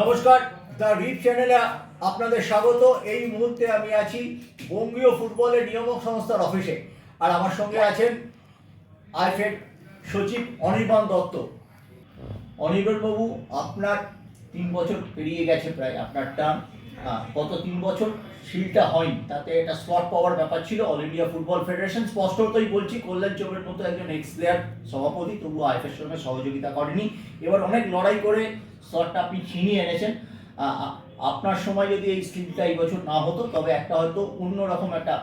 নমস্কার, দ্য রিপ চ্যানেলে আপনাদের স্বাগত। এই মুহূর্তে আমি আছি বঙ্গীয় ফুটবলের নিয়ামক সংস্থার অফিসে। আর আমার সঙ্গে আছেন আইফেড সচিব অনির্বাণ দত্ত। অনির্বাণ বাবু, আপনার তিন বছর পেরিয়ে গেছে প্রায়, আপনার টার্ম। গত তিন বছর শিলটা হয়নি। তাতে একটা স্লট পাওয়ার ব্যাপার ছিল। অল ইন্ডিয়া ফুটবল ফেডারেশন স্পষ্টতই বলছি, কল্যাণ চোপের মতো একজন এক্স প্লেয়ার সভাপতি তবু আইফের সঙ্গে সহযোগিতা করেনি। এবার অনেক লড়াই করে স্লটটা আপনি ছিনিয়ে এনেছেন। আপনার সময় যদি এই স্কিলটা এই বছর না হতো, তবে একটা হয়তো অন্যরকম একটা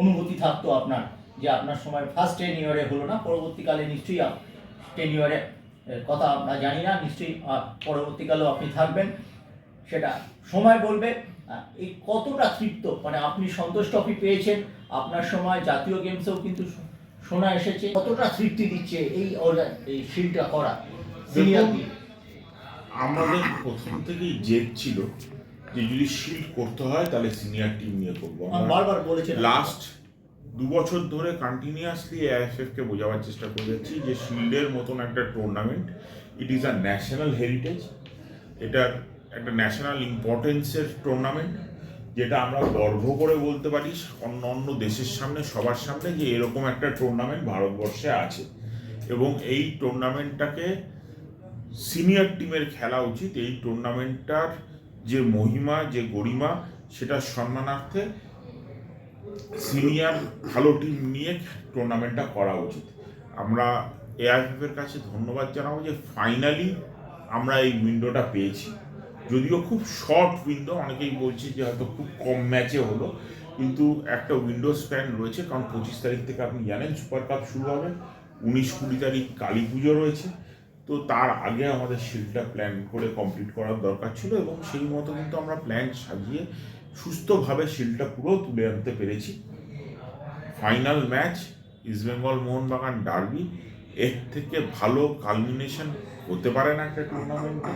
অনুভূতি থাকতো আপনার, যে আপনার সময় ফার্স্ট টেন ইয়ারে হলো না। পরবর্তীকালে নিশ্চয়ই টেন ইয়ারে কথা আমরা জানি না। নিশ্চয়ই পরবর্তীকালেও আপনি থাকবেন। সেটা সময় বলবে। এই কতটা তৃপ্ত? মানে আপনি সন্তোষ ট্রফি পেয়েছেন আপনার সময় জাতীয় গেমসেও কিন্তু শোনা এসেছে। কতটা তৃপ্তি দিচ্ছে এই এই শিলটা করা? আমাদের প্রথম থেকেই জেদ ছিল যে যদি শিল্ড করতে হয় তাহলে সিনিয়র টিম নিয়ে করব। বারবার বলেছেন লাস্ট দু বছর ধরে কন্টিনিউয়াসলি কে বোঝাবার চেষ্টা করে যাচ্ছি যে শিল্ডের মতন একটা tournament it is a national heritage এটার একটা ন্যাশনাল ইম্পর্টেন্সের টুর্নামেন্ট যেটা আমরা গর্ব করে বলতে পারি অন্য অন্য দেশের সামনে, সবার সামনে যে এরকম একটা টুর্নামেন্ট ভারতবর্ষে আছে। এবং এই টুর্নামেন্টটাকে সিনিয়র টিমের খেলা উচিত। এই টুর্নামেন্টটার যে মহিমা, যে গরিমা সেটা সম্মানার্থে সিনিয়র ভালো টিম নিয়ে টুর্নামেন্টটা করা উচিত। আমরা এআইএফএফ এর কাছে ধন্যবাদ জানাব যে ফাইনালি আমরা এই উইন্ডোটা পেয়েছি। যদিও খুব শর্ট উইন্ডো অনেকেই বলছে যে হয়তো খুব কম ম্যাচে হলো, কিন্তু একটা উইন্ডো স্প্যান রয়েছে, কারণ পঁচিশ তারিখ থেকে আপনি জানেন সুপার কাপ শুরু হবে, উনিশ কুড়ি তারিখ কালী পুজো রয়েছে, তো তার আগে আমাদের শিল্ডটা প্ল্যান করে কমপ্লিট করার দরকার ছিল এবং সেই মতো কিন্তু আমরা প্ল্যান সাজিয়ে সুস্থভাবে শিল্ডটা পুরো তুলে আনতে পেরেছি। Final match East Bengal Mohun Bagan derby এর থেকে ভালো কালমিনেশন হতে পারে না একটা টুর্নামেন্টে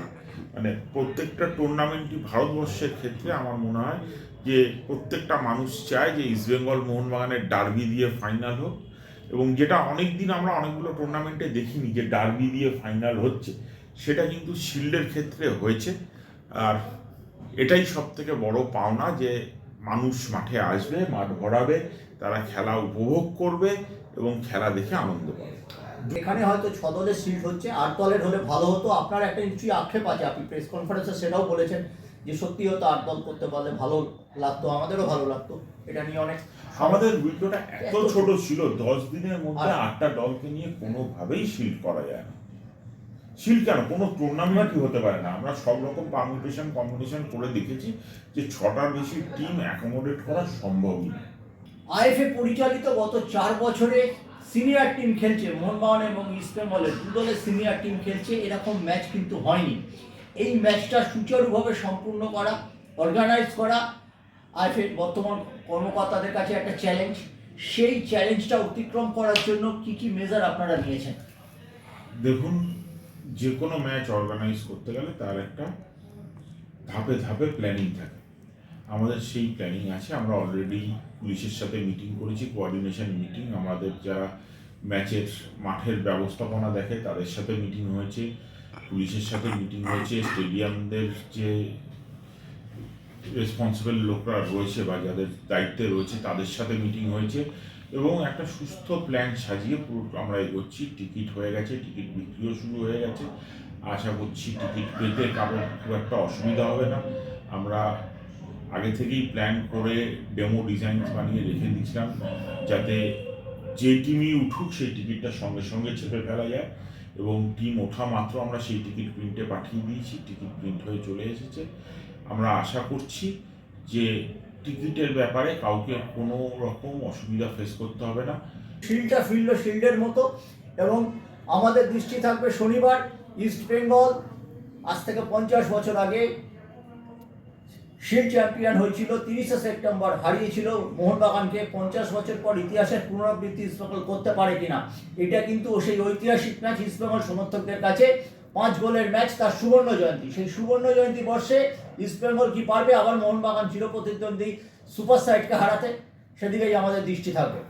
মানে প্রত্যেকটা টুর্নামেন্টই ভারতবর্ষের ক্ষেত্রে আমার মনে হয় যে প্রত্যেকটা মানুষ চায় যে ইস্টবেঙ্গল মোহনবাগানের ডার্বি দিয়ে ফাইনাল হোক। এবং যেটা অনেক দিন আমরা অনেকগুলো টুর্নামেন্টে দেখিনি যে ডার্বি দিয়ে ফাইনাল হচ্ছে, সেটা কিন্তু শিল্ডের ক্ষেত্রে হয়েছে। আর এটাই সব থেকে বড় পাওনা যে মানুষ মাঠে আসবে, মাঠ ভরাবে, তারা খেলা উপভোগ করবে এবং খেলা দেখে আনন্দ পাবে। এখানে হয়তো ছ দলের সিট হচ্ছে আট দলের হলে ভালো হতো। আপনার একটা নিশ্চয়ই আক্ষেপ আছে আপনি প্রেস কনফারেন্সে সেটাও বলেছেন যে সত্যি হতো আট দল করতে পারলে ভালো লাগতো আমাদেরও ভালো লাগতো। এটা নিয়ে অনেক আমাদের উইন্ডোটা এত ছোট ছিল দশ দিনের মধ্যে আটটা দলকে নিয়ে কোনোভাবেই শিল্ড করা যায় না। শিল্ড কেন? কোনো টুর্নামেন্টই হতে পারে না। আমরা সব রকম পারমিটেশন কম্পিটিশন করে দেখেছি যে ছটার বেশি টিম অ্যাকোমোডেট করা সম্ভবই না আইএফএ পরিচালিত গত চার বছরে সিনিয়র টিম খেলছে মোহনবাগান এবং ইস্টবেঙ্গলের দু দলের সিনিয়র টিম খেলছে, এরকম ম্যাচ কিন্তু হয়নি। এই ম্যাচটা সুচারুভাবে সম্পূর্ণ করা অর্গানাইজ করা আইএফএ বর্তমান কর্মকর্তাদের কাছে একটা চ্যালেঞ্জ সেই চ্যালেঞ্জটা অতিক্রম করার জন্য কি কি মেজার আপনারা নিয়েছেন দেখুন, যে কোনো ম্যাচ অর্গানাইজ করতে গেলে তার একটা ধাপে ধাপে প্ল্যানিং থাকে। আমাদের সেই প্ল্যানিং আছে। আমরা অলরেডি পুলিশের সাথে মিটিং করেছি কোঅর্ডিনেশন মিটিং আমাদের যারা ম্যাচের মাঠের ব্যবস্থাপনা দেখে তাদের সাথে মিটিং হয়েছে। পুলিশের সাথে মিটিং হয়েছে। স্টেডিয়ামদের যে রেসপন্সিবল লোকরা রয়েছে বা যাদের দায়িত্বে রয়েছে তাদের সাথে মিটিং হয়েছে। এবং একটা সুস্থ প্ল্যান সাজিয়ে পুরো আমরা এগোচ্ছি। টিকিট হয়ে গেছে, টিকিট বিক্রিও শুরু হয়ে গেছে। আশা করছি টিকিট পেতে কারোর খুব একটা অসুবিধা হবে না। আমরা আগে থেকেই প্ল্যান করে ডেমো ডিজাইন বানিয়ে রেখে দিয়েছিলাম, যাতে যে টিমই উঠুক সেই টিকিটটা সঙ্গে সঙ্গে চেপে ফেলা যায় এবং টিম ওঠা মাত্র আমরা সেই টিকিট প্রিন্টে পাঠিয়ে দিয়েছি টিকিট প্রিন্ট হয়ে চলে এসেছে। আমরা আশা করছি যে টিকিটের ব্যাপারে কাউকে কোনো রকম অসুবিধা ফেস করতে হবে না। শিল্ডটা ফিরল শিল্ডের মতো এবং আমাদের দৃষ্টি থাকবে শনিবার ইস্ট বেঙ্গল আজ থেকে পঞ্চাশ বছর আগে শিল্ড চ্যাম্পিয়ন হয়েছিল, তিরিশে সেপ্টেম্বর হারিয়েছিল। মোহনবাগানকে পঞ্চাশ বছর পর ইতিহাসের পুনরাবৃত্তি ইস্টবেঙ্গল করতে পারে কিনা, এটা কিন্তু সেই ঐতিহাসিক ম্যাচ ইস্টবেঙ্গল সমর্থকদের কাছে পাঁচ গোলের ম্যাচ তার সুবর্ণ জয়ন্তী। সেই সুবর্ণ জয়ন্তী বর্ষে ইস্টবেঙ্গল কি পারবে? আবার মোহনবাগান চিরপ্রতিদ্বন্দ্বী সুপার সাইডকে হারাতে? সেদিকেই আমাদের দৃষ্টি থাকবে।